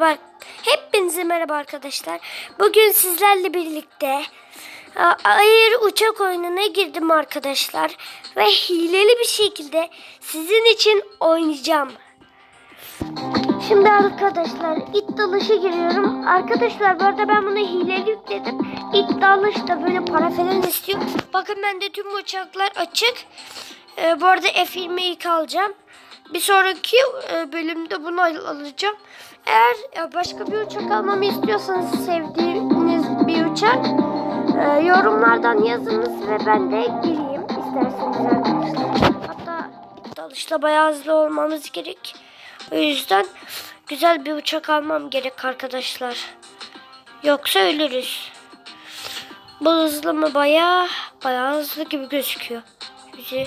Bak, hepinize merhaba arkadaşlar. Bugün sizlerle birlikte a- Air uçak oyununa girdim arkadaşlar. Ve hileli bir şekilde sizin için oynayacağım. Şimdi arkadaşlar iddialışa giriyorum. Arkadaşlar bu arada ben bunu hileli yükledim. İddialış da böyle para falan istiyor. Bakın bende tüm uçaklar açık. Ee, bu arada F20'yi alacağım. Bir sonraki e, bölümde bunu al- alacağım. Eğer başka bir uçak almamı istiyorsanız sevdiğiniz bir uçak e, yorumlardan yazınız ve ben de gireyim isterseniz arkadaşlar. Hatta dalışla bayağı hızlı olmamız gerek. O yüzden güzel bir uçak almam gerek arkadaşlar. Yoksa ölürüz. Bu hızlı mı bayağı bayağı hızlı gibi gözüküyor. Yüze-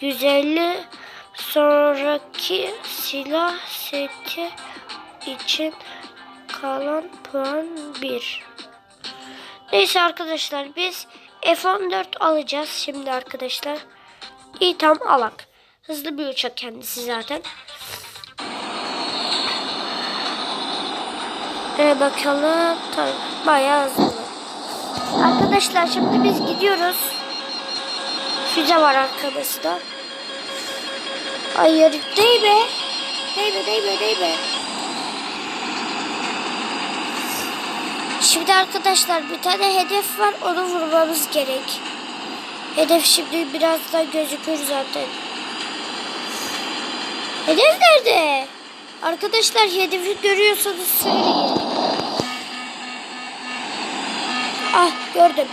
150 sonraki silah seti için kalan puan 1. Neyse arkadaşlar biz F14 alacağız şimdi arkadaşlar. İyi tam alak. Hızlı bir uçak kendisi zaten. Ee, bakalım. Tabii, bayağı hızlı. Arkadaşlar şimdi biz gidiyoruz. Füze var arkadaşlar. Hayır değme. Değme değme değme. Şimdi arkadaşlar bir tane hedef var onu vurmamız gerek. Hedef şimdi birazdan gözükür zaten. Hedef nerede? Arkadaşlar hedefi görüyorsanız söyleyin. Ah gördüm.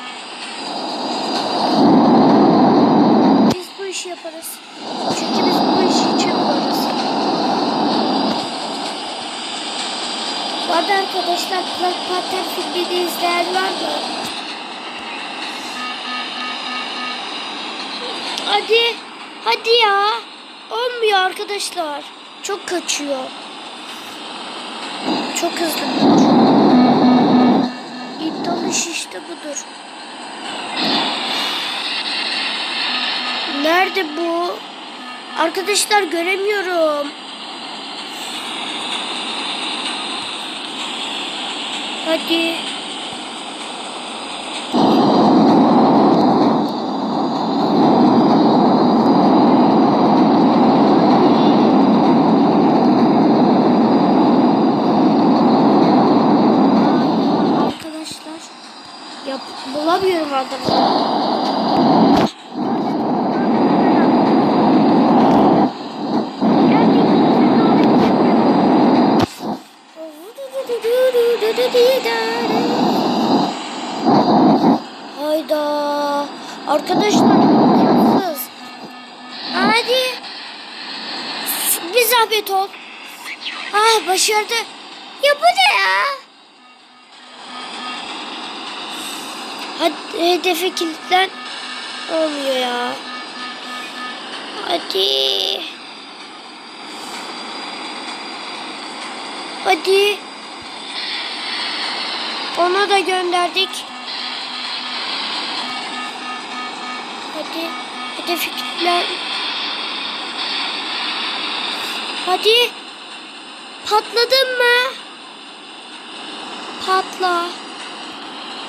Biz bu işi yaparız. Çünkü biz bu işi için varız. Bu arkadaşlar Black Panther filmini izleyen var mı? Hadi. Hadi ya. Olmuyor arkadaşlar. Çok kaçıyor. Çok hızlı kaçıyor. İddialış işte budur. Nerede bu? Arkadaşlar göremiyorum. Hadi. Arkadaşlar yap bulamıyorum adamı. Arkadaşlar imkansız. Hadi. Bir zahmet ol. Ah başardı. Ya bu ne ya? Hadi hedefe kilitlen. Olmuyor ya. Hadi. Hadi. Onu da gönderdik. Hadi. Hedefi kilitlen. Hadi. Patladın mı? Patla.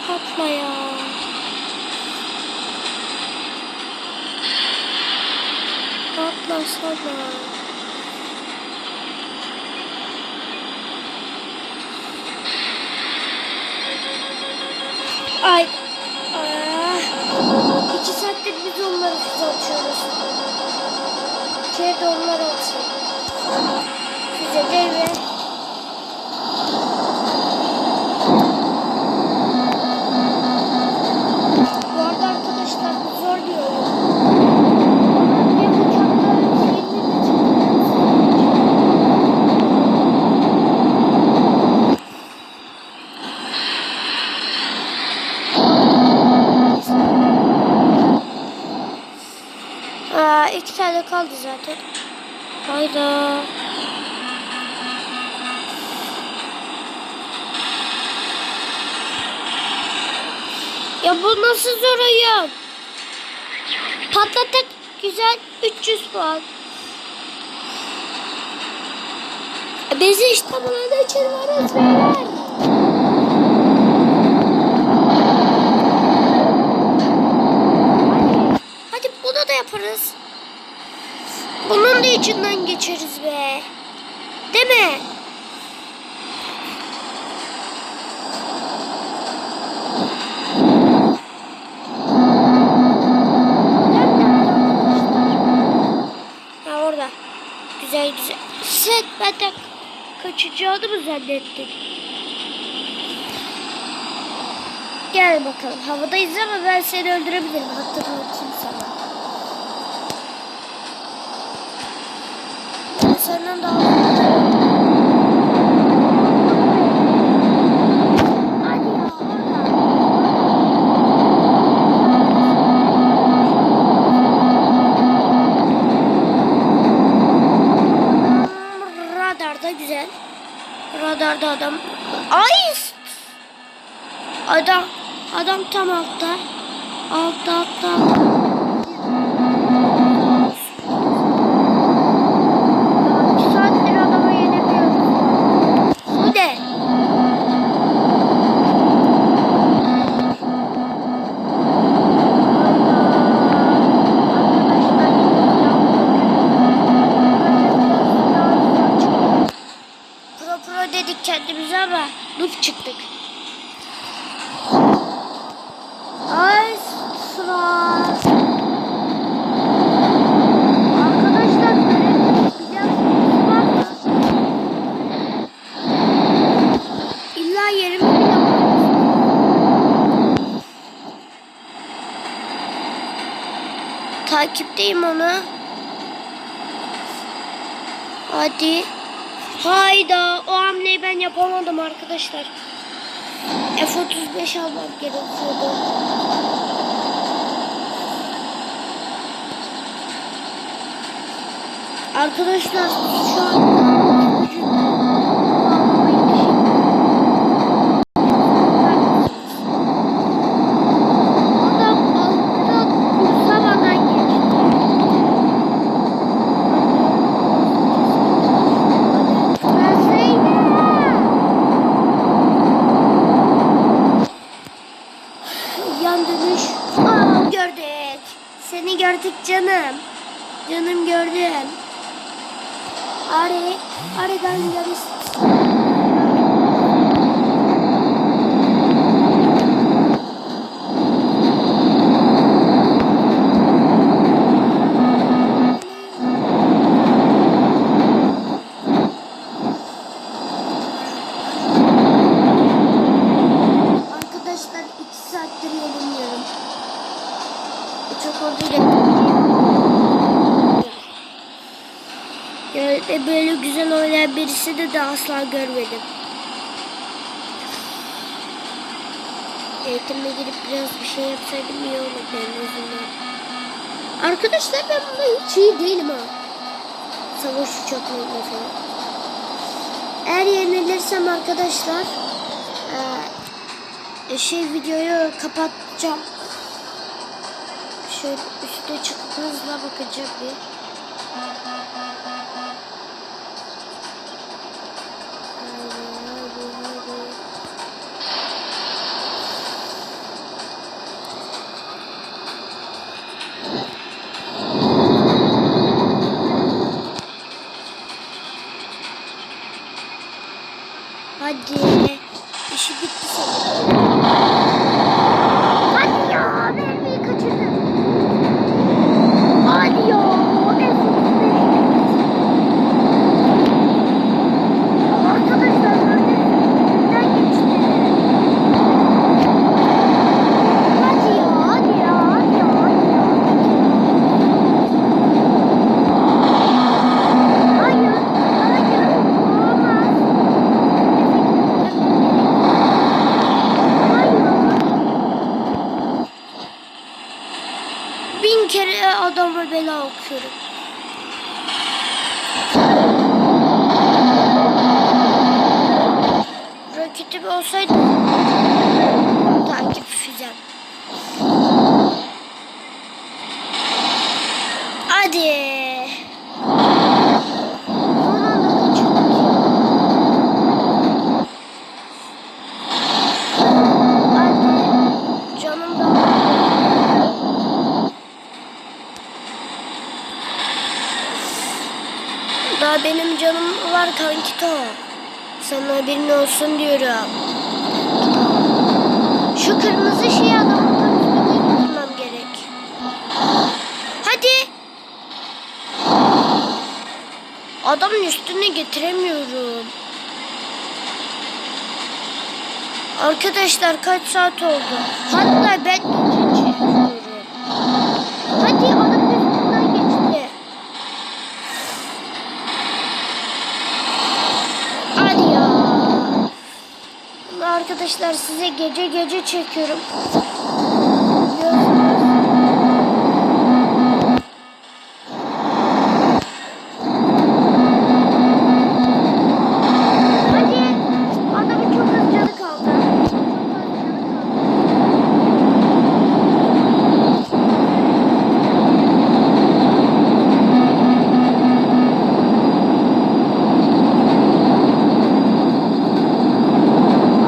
Patla ya. Patlasana. Ay. Tane kaldı zaten. Hayda. Ya bu nasıl zor oyun? Patlattık. Güzel. 300 puan. Bizi işte burada çırvarız beyler. Hadi bunu da yaparız. Bunun da içinden geçeriz be. Değil mi? Ha. Güzel güzel. Sen benden kaçacağını mı zannettin? Gel bakalım. Havadayız ama ben seni öldürebilirim. Hatırlatayım sana. Ben senden daha. Radarda güzel. Radarda adam. Ay! Adam. Adam tam altta. Altta altta. altta. Ya, iki saattir adamı yenemiyorum. Bu ne? Pro pro dedik kendimize ama noob çıktık. Ay sıra. Arkadaşlar böyle bir var mı? İlla yerimi bile Takipteyim onu. Hadi. Hayda o hamleyi ben yapamadım arkadaşlar. F35 almam gerekiyordu. Arkadaşlar şu an canım. Canım gördüm. Ari, Ari'den yarış. Arkadaşlar iki saattir yeniliyorum. Çok orada Yani oynayan birisini de asla görmedim. Eğitime girip biraz bir şey yapsaydım iyi olurdu en azından. Arkadaşlar ben bunda hiç iyi değilim ha. Savaş uçaklarıyla falan. Eğer yenilirsem arkadaşlar eee, şey videoyu kapatacağım. Şöyle üstte çıkıp hızla bakacağım bir. İşi bitti sanırım. Hadi ya. Mermiyi kaçırdım. Hadi ya. Arkadaşlar önünden geçti. Hadi ya. Hadi ya. Hadi ya. Hadi ya. Hayır. Hayır. Olmaz. Bin kere adama bela okuyorum. Raketim olsaydı takip füzem. Hadi. Son anda kaçırdık ya. Tankito. Sana haberin olsun diyorum. Şu kırmızı şeyi adamın üstüne getirmem gerek. Hadi. Adamın üstüne getiremiyorum. Arkadaşlar kaç saat oldu? Hatta ben gece çıkıyorum. Hadi adamın üstünden geçti. Hadi ya. Arkadaşlar size gece gece çekiyorum. Biliyorsunuz. Hadi. Adamın çok az canı kaldı. Çok az canı kaldı.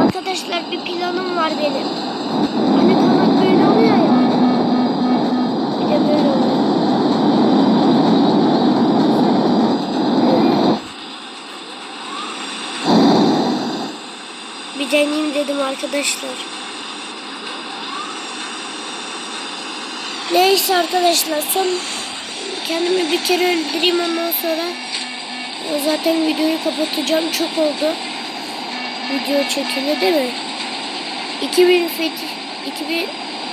Arkadaşlar bir planım var benim. Hani kanat böyle oluyor ya. Bir de böyle oluyor. Bir deneyeyim dedim arkadaşlar. Neyse arkadaşlar son kendimi bir kere öldüreyim ondan sonra e, zaten videoyu kapatacağım çok oldu video çekimi değil mi? 2000 fethi, 2000,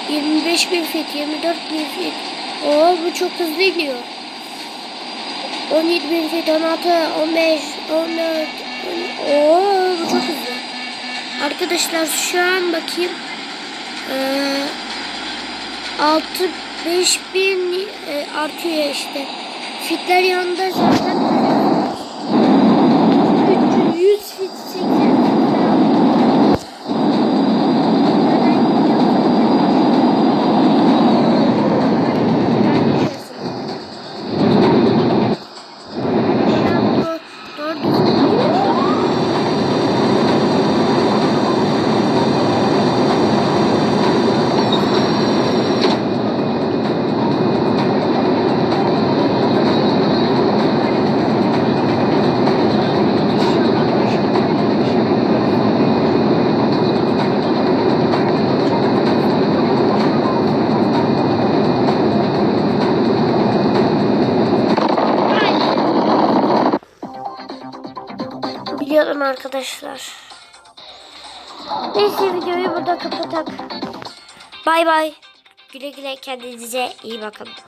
25 bin fethi, 24 bin fethi. Oo bu çok hızlı gidiyor. 17 bin fethi, 16, 15, 14. Oo bu çok hızlı. Arkadaşlar şu an bakayım. Ee, 6 5 bin e, artıyor işte. Fitler yanında zaten 300 fit 80 fit arkadaşlar. Neyse videoyu burada kapatak. Bay bay. Güle güle kendinize iyi bakın.